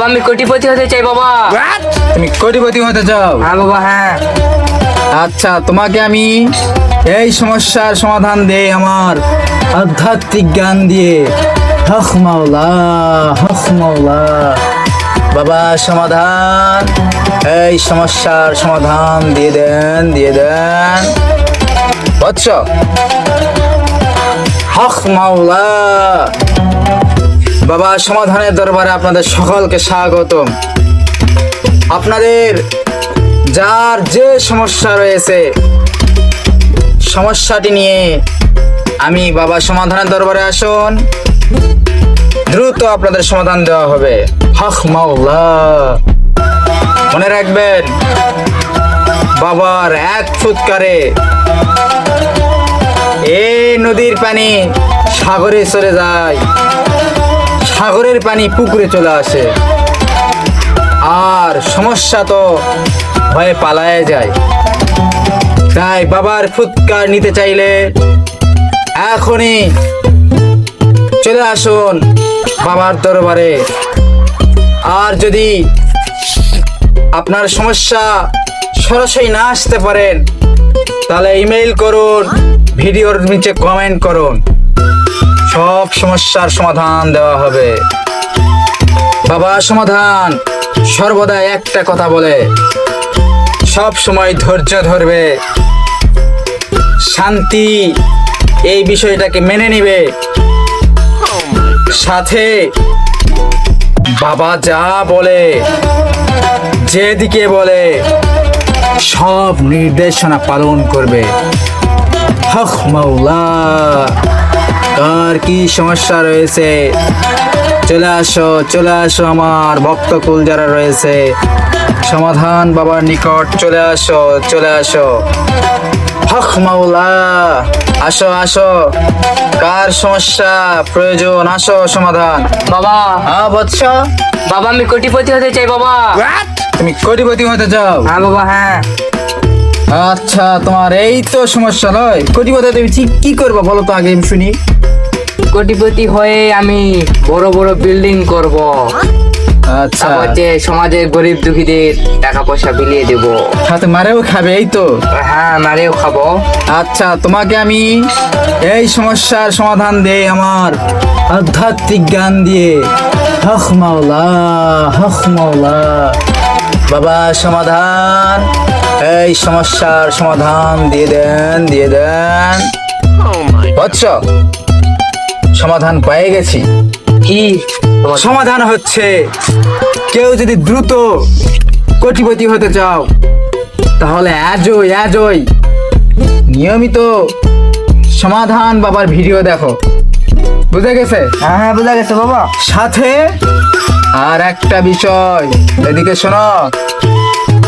বাবা আমি কোটিপতি হতে চাই বাবা। তুমি কোটিপতি হতে চাও? হ্যাঁ বাবা হ্যাঁ। আচ্ছা তোমাকে আমি এই সমস্যার সমাধান দেই আমার আধ্যাত্মিক জ্ঞান দিয়ে। হক মাওলা হক মাওলা। বাবা সমাধান। এই সমস্যার সমাধান দিয়ে দেন দিয়ে দেন। বৎস। হক মাওলা। বাবা সমাধানের দরবারে আপনাদের সকলকে স্বাগতম। আপনাদের যার যে সমস্যা রয়েছে, সমস্যাটি নিয়ে আমি বাবা সমাধানের দরবারে আসুন। দ্রুত আপনাদের সমাধান দেওয়া হবে। মাওলা। মনে রাখবেন, বাবার এক ফুৎকারে এই নদীর পানি সাগরে চলে যায়। সাগরের পানি পুকুরে চলে আসে। আর সমস্যা তো ভয়ে পালায় যায়। তাই বাবার ফুৎকার নিতে চাইলে এখনই চলে আসুন বাবার দরবারে। আর যদি আপনার সমস্যা সরাসরি না আসতে পারেন, তাহলে ইমেল করুন, ভিডিওর নিচে কমেন্ট করুন। সব সমস্যার সমাধান দেওয়া হবে। বাবা, সমাধান। সর্বদা একটা কথা বলে। সব সময় ধৈর্য ধরবে। শান্তি এই বিষয়টাকে মেনে নিবে। সাথে বাবা যা বলে, যেদিকে বলে, সব নির্দেশনা পালন করবে। হক মাওলা। কার কি সমস্যা রয়েছে? চলে আসো চলে আসো আমার ভক্তকুল যারা রয়েছে। সমাধান বাবার নিকট চলে আসো চলে আসো। হক মাওলা আসো আসো। কার সমস্যা? প্রয়োজন আসো সমাধান। বাবা। হ্যাঁ বৎস। বাবা আমি কোটিপতি হতে চাই বাবা। তুমি কোটিপতি হতে চাও? হ্যাঁ বাবা হ্যাঁ। আচ্ছা তোমার এই তো সমস্যা নয়। কোটিপতি তুমি ঠিক কি করব বলো তো আগে শুনি। কোটিপতি হয়ে আমি বড় বড় বিল্ডিং করব। আচ্ছা। যে সমাজের গরিব দুঃখীদের টাকা পয়সা বিলিয়ে দেব। হাতে মারেও খাবে এই তো। হ্যাঁ মারেও খাব। আচ্ছা তোমাকে আমি এই সমস্যার সমাধান দেই আমার আধ্যাত্মিক জ্ঞান দিয়ে। হক মাওলা হক মাওলা। বাবা সমাধান। এই সমস্যার সমাধান দিয়ে দেন দিয়ে দেন। বৎস সমাধান পেয়ে গেছি। কি? সমাধান হচ্ছে কেউ যদি দ্রুত কোটিপতি হতে চাও তাহলে আজই আজই নিয়মিত সমাধান বাবার ভিডিও দেখো। বুঝে গেছে? হ্যাঁ হ্যাঁ বোঝা গেছে বাবা। সাথে আর একটা বিষয় এদিকে শোনো।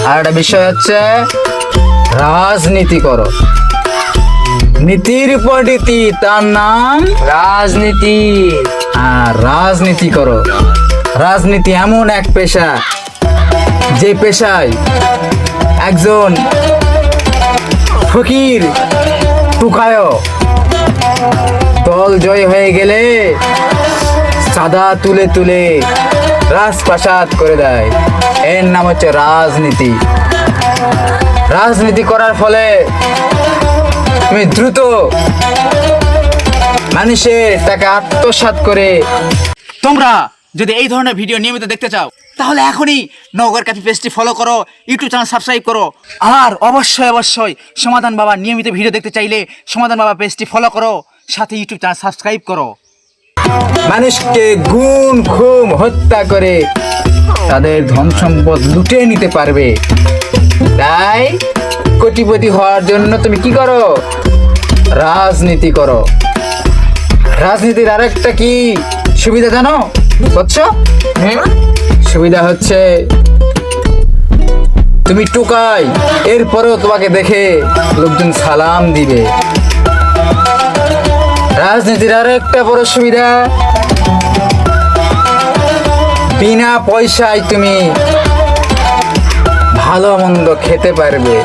আর একটা বিষয় হচ্ছে, রাজনীতি করো। নীতির উপর তার নাম রাজনীতি। আর রাজনীতি করো। রাজনীতি এমন এক পেশা, যে পেশায় একজন ফকির টুকায় দল জয় হয়ে গেলে সাদা তুলে তুলে রাজপ্রাসাদ করে দেয়। এর নাম হচ্ছে রাজনীতি। রাজনীতি করার ফলে তুমি দ্রুত মানুষের টাকা আত্মসাৎ করে তোমরা যদি এই ধরনের ভিডিও নিয়মিত দেখতে চাও, তাহলে এখনই নগর ক্যাফে পেজটি ফলো করো ইউটিউব চ্যানেল সাবস্ক্রাইব করো। আর অবশ্যই অবশ্যই সমাধান বাবা নিয়মিত ভিডিও দেখতে চাইলে সমাধান বাবা পেজটি ফলো করো, সাথে ইউটিউব চ্যানেল সাবস্ক্রাইব করো। মানুষকে গুণ খুম, হত্যা করে তাদের ধন সম্পদ লুটে নিতে পারবে। তাই কোটিপতি হওয়ার জন্য তুমি কি করো? রাজনীতি করো। রাজনীতির আরেকটা কি সুবিধা জানো? বুঝছ? সুবিধা হচ্ছে তুমি টুকাই, এরপরেও তোমাকে দেখে লোকজন সালাম দিবে। রাজনীতির আর একটা বড় সুবিধা। বিনা পয়সায় তুমি ভালো মন্দ খেতে পারবে।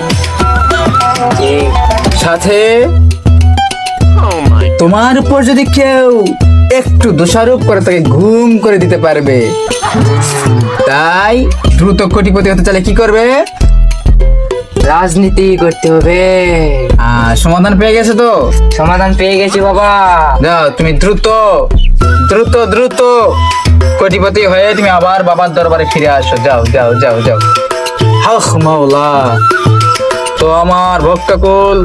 সাথে তোমার উপর যদি কেউ একটু দোষারোপ করে, তাকে ঘুম করে দিতে পারবে। তাই দ্রুত কোটিপতি হতে চাইলে কি করবে? রাজনীতি করতে হবে। আহ, সমাধান পেয়ে গেছে তো? সমাধান পেয়ে গেছি বাবা। যাও তুমি দ্রুত দ্রুত দ্রুত কোটিপতি হয়ে তুমি আবার বাবার দরবারে ফিরে আসো। যাও যাও যাও যাও। হক মাওলা। তো আমার ভক্তকুল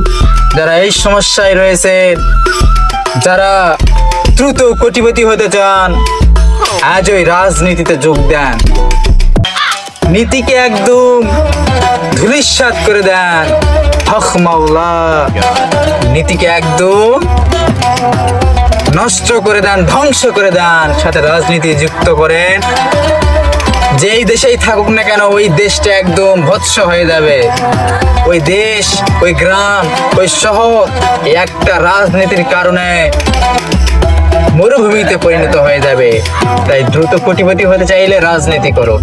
যারা এই সমস্যায় রয়েছে যারা দ্রুত কোটিপতি হতে চান আজ ওই রাজনীতিতে যোগ দেন। নীতিকে একদম ধুলিস্বাদ করে দেন। হক নীতিকে একদম নষ্ট করে দেন, ধ্বংস করে দেন। সাথে রাজনীতি যুক্ত করেন। যেই দেশেই থাকুক না কেন, ওই দেশটা একদম ভৎস হয়ে যাবে। ওই দেশ, ওই গ্রাম, ওই শহর একটা রাজনীতির কারণে মরুভূমিতে পরিণত হয়ে যাবে। তাই দ্রুত কোটিপতি হতে চাইলে রাজনীতি করো